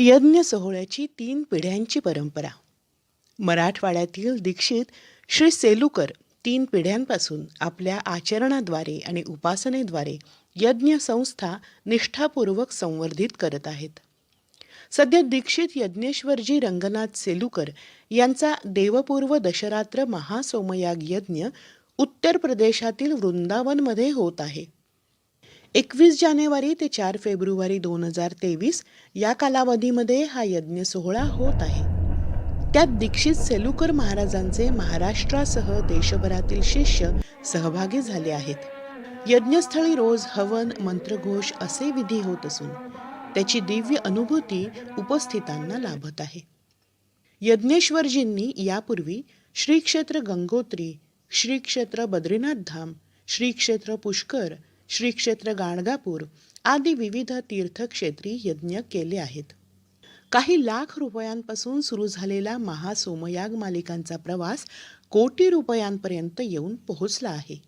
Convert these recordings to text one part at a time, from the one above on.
यज्ञ सोहळ्याची तीन पिढ्यांची परंपरा. मराठवाड्यातील दीक्षित श्री सेलुकर तीन पिढ्यांपासून आपल्या आचरणाद्वारे आणि उपासनेद्वारे यज्ञ संस्था निष्ठापूर्वक संवर्धित करत आहेत. सध्या दीक्षित यज्ञेश्वरजी रंगनाथ सेलुकर यांचा देवपूर्व दशरात्र महासोमयाग यज्ञ उत्तर प्रदेशातील वृंदावनमध्ये होत आहे. एकवीस जानेवारी ते चार फेब्रुवारी दोन हजार तेवीस या कालावधीमध्ये हा यज्ञ सोहळा होत आहे. त्यात दीक्षित सेलुकर महाराजांचे महाराष्ट्रासह देशभरातील शिष्य सहभागी झाले आहेत. यज्ञस्थळी रोज हवन मंत्रघोष असे विधी होत असून त्याची दिव्य अनुभूती उपस्थितांना लाभत आहे. यज्ञेश्वरजींनी यापूर्वी श्रीक्षेत्र गंगोत्री श्रीक्षेत्र बद्रीनाथ धाम श्रीक्षेत्र पुष्कर श्री क्षेत्र गाणगापूर आदी विविध तीर्थक्षेत्री यज्ञ केले आहेत. काही लाख रुपयांपासून सुरू झालेला महासोमयाग मालिकांचा प्रवास कोटी रुपयांपर्यंत येऊन पोहोचला आहे.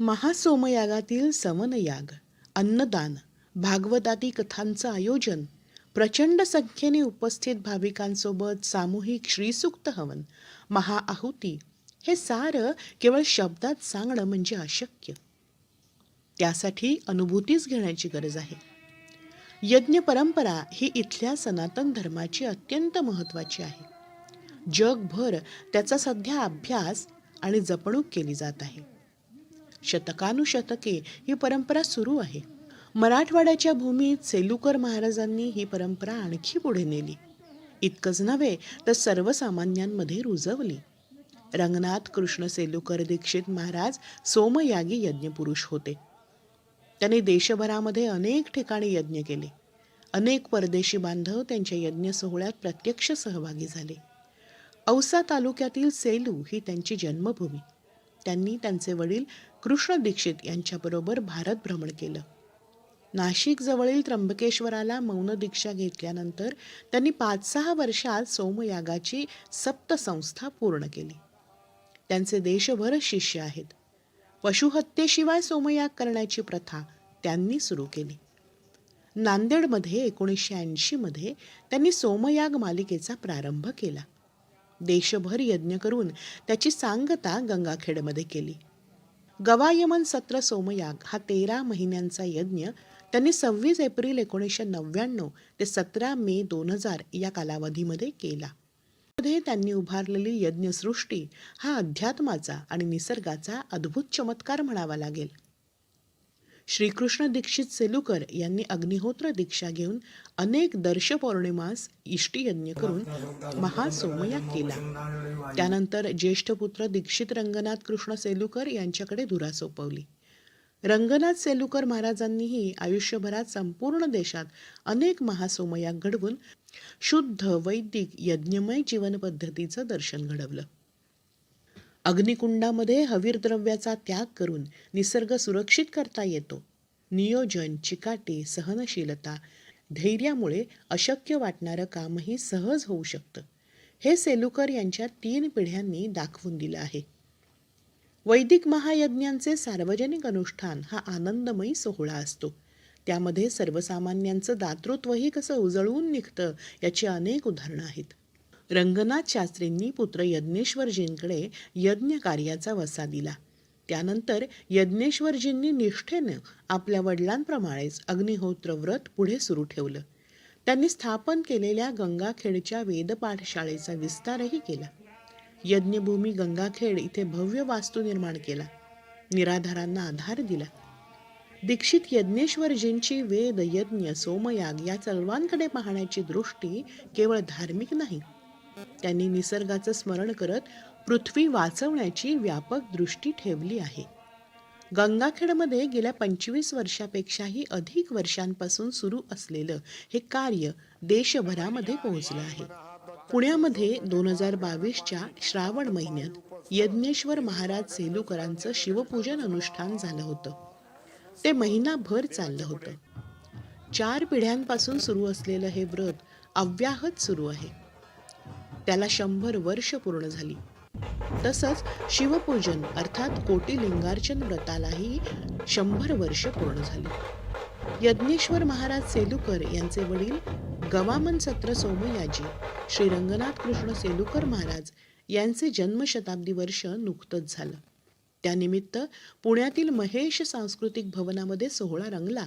महासोमयागातील समनयाग अन्नदान भागवतादी कथांचं आयोजन प्रचंड संख्येने उपस्थित भाविकांसोबत सामूहिक श्रीसूक्त हवन महाआहुती हे सारं केवळ शब्दात सांगणं म्हणजे अशक्य. त्यासाठी अनुभूतीच घेण्याची गरज आहे. यज्ञ परंपरा ही इथल्या सनातन धर्माची अत्यंत महत्त्वाची आहे. जगभर त्याचा सध्या अभ्यास आणि जपणूक केली जात आहे. शतकानुशतके ही परंपरा सुरू आहे. मराठवाड्याच्या भूमीत सेलुकर महाराजांनी ही परंपरा आणखी पुढे नेली. इतकंच नव्हे तर सर्वसामान्यांमध्ये रुजवली. रंगनाथ कृष्ण सेलुकर दीक्षित महाराज सोमयागी यज्ञपुरुष होते. त्यांनी देशभरामध्ये अनेक ठिकाणी यज्ञ केले. अनेक परदेशी बांधव त्यांच्या यज्ञ सोहळ्यात प्रत्यक्ष सहभागी झाले. औसा तालुक्यातील सेलू ही त्यांची जन्मभूमी. त्यांनी त्यांचे वडील कृष्ण दीक्षित यांच्याबरोबर भारत भ्रमण केलं. नाशिकजवळील त्र्यंबकेश्वराला मौन दीक्षा घेतल्यानंतर त्यांनी पाच सहा वर्षात सोमयागाची सप्तसंस्था पूर्ण केली. त्यांचे देशभर शिष्य आहेत. पशुहत्येशिवाय सोमयाग करण्याची प्रथा त्यांनी सुरू केली. नांदेडमध्ये एकोणीसशे ऐंशीमध्ये त्यांनी सोमयाग मालिकेचा प्रारंभ केला. देशभर यज्ञ करून त्याची सांगता गंगाखेडमध्ये केली. गवायमन सत्र सोमयाग हा तेरा महिन्यांचा यज्ञ त्यांनी सव्वीस एप्रिल एकोणीसशे नव्याण्णव ते सतरा मे दोन हजार या कालावधीमध्ये केला. मध्ये त्यांनी उभारलेली यज्ञसृष्टी हा अध्यात्माचा आणि निसर्गाचा अद्भुत चमत्कार म्हणावा लागेल. श्रीकृष्ण दीक्षित सेलुकर यांनी अग्निहोत्र दीक्षा घेऊन अनेक दर्श पौर्णिमास इष्टियज्ञ करून महासोमयाग केला. त्यानंतर ज्येष्ठ पुत्र दीक्षित रंगनाथ कृष्ण सेलुकर यांच्याकडे धुरा सोपवली. रंगनाथ सेलुकर महाराजांनीही आयुष्यभरात संपूर्ण देशात अनेक महासोमया घडवून शुद्ध वैदिक यज्ञमय जीवनपद्धतीचं दर्शन घडवलं. अग्निकुंडामध्ये हवीर द्रव्याचा त्याग करून निसर्ग सुरक्षित करता येतो. नियोजन चिकाटी सहनशीलता धैर्यामुळे अशक्य वाटणारं कामही सहज होऊ शकतं. हे सेलुकर यांच्या तीन पिढ्यांनी दाखवून दिलं आहे. वैदिक महायज्ञांचे सार्वजनिक अनुष्ठान हा आनंदमयी सोहळा असतो. त्यामध्ये सर्वसामान्यांचं दातृत्वही कसं उजळून निघतं याची अनेक उदाहरणं आहेत. रंगनाथ शास्त्रींनी पुत्र यज्ञेश्वरजींकडे यज्ञ कार्याचा वसा दिला. त्यानंतर यज्ञेश्वरजींनी निष्ठेनं आपल्या वडिलांप्रमाणेच अग्निहोत्र व्रत पुढे सुरू ठेवलं. त्यांनी स्थापन केलेल्या गंगाखेडच्या वेदपाठशाळेचा विस्तारही केला. यज्ञभूमी गंगाखेड इथे भव्य वास्तू निर्माण केला. निराधारांना आधार दिला. दीक्षित यज्ञेश्वरजींची वेद यज्ञ सोमयाग या सर्वांकडे पाहण्याची दृष्टी केवळ धार्मिक नाही. त्यांनी निसर्गाचं स्मरण करत पृथ्वी वाचवण्याची व्यापक दृष्टी ठेवली आहे. गंगाखेडमध्ये गेल्या पंचवीस वर्षापेक्षाही अधिक वर्षांपासून सुरू असलेलं हे कार्य देशभरामध्ये पोहोचलं आहे. पुण्यामध्ये दोन हजार बावीसच्या श्रावण महिन्यात यज्ञेश्वर महाराज सेलुकरांचं शिवपूजन अनुष्ठान झालं होतं. ते महिनाभर चाललं होतं. चार पिढ्यांपासून सुरू असलेलं हे व्रत अव्याहत सुरू आहे. त्याला शंभर वर्ष पूर्ण झाली. तसंच शिवपूजन अर्थात कोटी लिंगार्चन व्रतालाही शंभर वर्ष पूर्ण झाली. यज्ञेश्वर महाराज सेलुकर यांचे वडील गवामन सत्र सोमयाजी श्री रंगनाथ कृष्ण सेलुकर महाराज यांचे जन्मशताब्दी वर्ष नुकतंच झालं. त्यानिमित्त पुण्यातील महेश सांस्कृतिक भवनामध्ये सोहळा रंगला.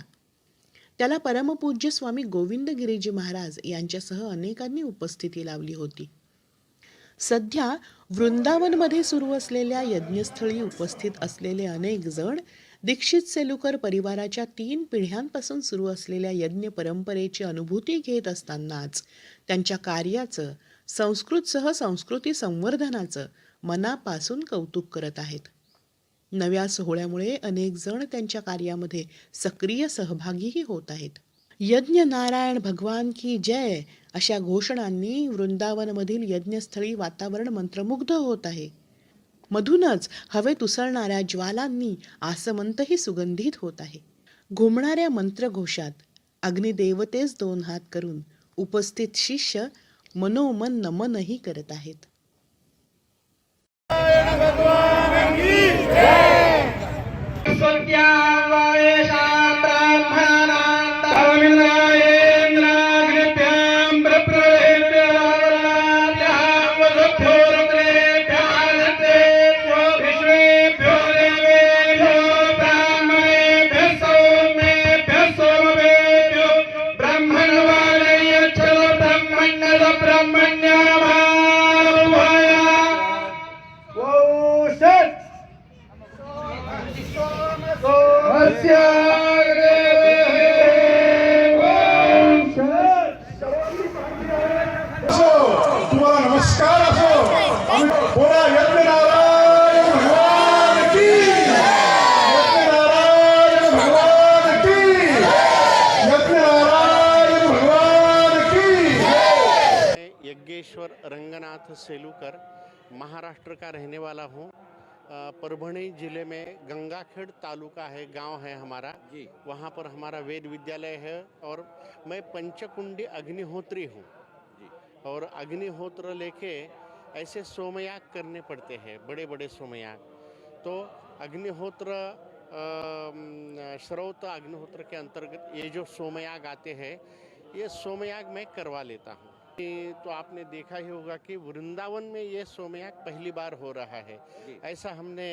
त्याला परमपूज्य स्वामी गोविंद गिरीजी महाराज यांच्यासह अनेकांनी उपस्थिती लावली होती. सध्या वृंदावनमध्ये सुरू असलेल्या यज्ञस्थळी उपस्थित असलेले अनेक जण दीक्षित सेलुकर परिवाराच्या तीन पिढ्यांपासून सुरू असलेल्या यज्ञ परंपरेची अनुभूती घेत असतानाच त्यांच्या कार्याचं संस्कृतसह संस्कृती संवर्धनाचं मनापासून कौतुक करत आहेत. नव्या सोहळ्यामुळे अनेक जण त्यांच्या कार्यामध्ये सक्रिय सहभागीही होत आहेत. यज्ञ नारायण भगवान की जय अशा घोषणांनी वृंदावनमधील यज्ञस्थळी वातावरण मंत्रमुग्ध होत आहे. मधूनच हवेत उसळणाऱ्या ज्वालांनी आसमंतही सुगंधित होत आहे. घुमणाऱ्या मंत्रघोषात अग्निदेवतेस दोन हात करून उपस्थित शिष्य मनोमन नमनही करत आहेत. असो रंगनाथ सेलूकर महाराष्ट्र का रहने वाला हूँ। परभणी ज़िले में गंगाखेड़ तालुका है गाँव है हमारा। जी। वहाँ पर हमारा वेद विद्यालय है और मैं पंचकुंडी अग्निहोत्री हूँ। जी। और अग्निहोत्र लेके ऐसे सोमयाग करने पड़ते हैं बड़े बड़े सोमयाग। तो अग्निहोत्र स्रोत अग्निहोत्र के अंतर्गत ये जो सोमयाग आते हैं ये सोमयाग मैं करवा लेता हूँ। ये तो आपने देखा ही होगा कि वृंदावन में ये सोमयाग पहली बार हो रहा है। ऐसा हमने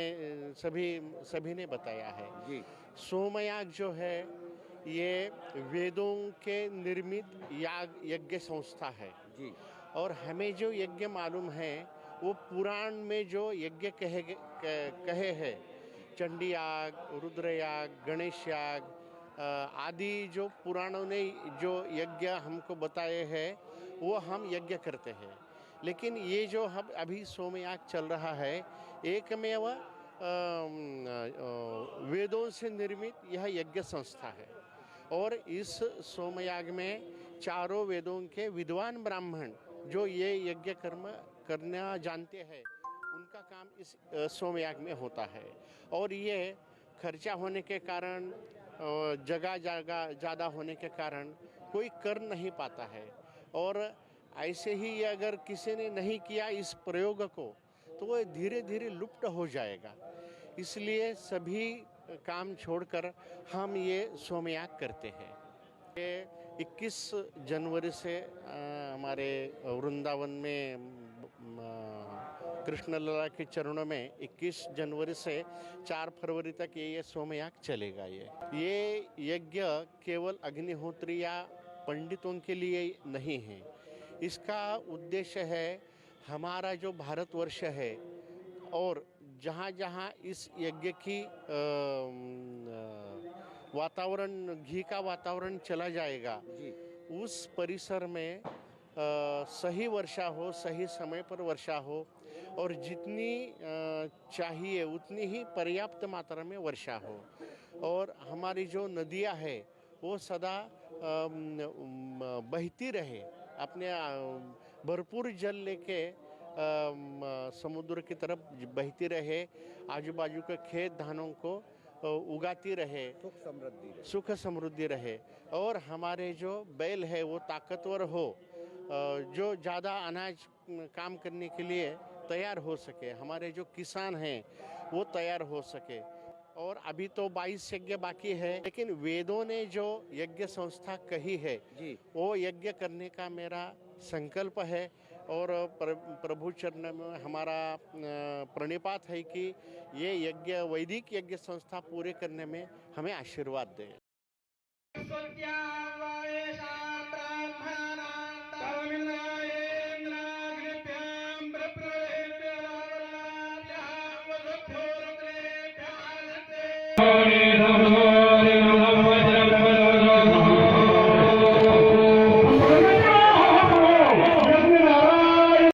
सभी सभी ने बताया है। जी। सोमयाग जो है ये वेदों के निर्मित याग यज्ञ संस्था है। जी। और हमें जो यज्ञ मालूम है वो पुराण में जो यज्ञ कहे कहे हैं चंडी याग रुद्र गणेश याग आदि जो पुराणों ने जो यज्ञ हमको बताए हैं वो हम यज्ञ करते हैं। लेकिन ये जो हम अभी सोमयाग चल रहा है, एकमेव वेदों से निर्मित यह यज्ञ संस्था है। और इस सोमयाग में चारों वेदों के विद्वान ब्राह्मण जो ये यज्ञ कर्म करना जानते हैं, उनका काम इस सोमयाग में होता है। और ये खर्चा होने के कारण जगह जगह ज़्यादा होने के कारण कोई कर नहीं पाता है। और ऐसे ही अगर किसी ने नहीं किया इस प्रयोग को तो वो धीरे धीरे लुप्त हो जाएगा। इसलिए सभी काम छोड़कर हम ये सोमयाग करते हैं। ये 21 जनवरी से हमारे वृंदावन में कृष्ण लला के चरणों में 21 जनवरी से 4 फरवरी तक ये ये सोमयाग चलेगा ये। ये यज्ञ केवल अग्निहोत्री या पंडितों के लिए नहीं है। इसका उद्देश्य है हमारा जो भारतवर्ष है और जहाँ जहाँ इस यज्ञ की वातावरण घी का वातावरण चला जाएगा उस परिसर में अ, सही वर्षा हो सही समय पर वर्षा हो और जितनी अ, चाहिए उतनी ही पर्याप्त मात्रा में वर्षा हो। और हमारी जो नदियाँ है वो सदा बहती रहे अपने भरपूर जल लेके समुद्र की तरफ़ बहती रहे आजू बाजू के खेत धानों को उगाती रहे सुख समृद्धि सुख समृद्धि रहे। और हमारे जो बैल है वो ताकतवर हो जो ज़्यादा अनाज काम करने के लिए तैयार हो सके हमारे जो किसान हैं वो तैयार हो सके। और अभी तो 22 यज्ञ बाकी है लेकिन वेदों ने जो यज्ञ संस्था कही है जी। वो यज्ञ करने का मेरा संकल्प है और प्र- प्रभु चरण में हमारा प्रणिपात है कि ये यज्ञ वैदिक यज्ञ संस्था पूरे करने में हमें आशीर्वाद दे।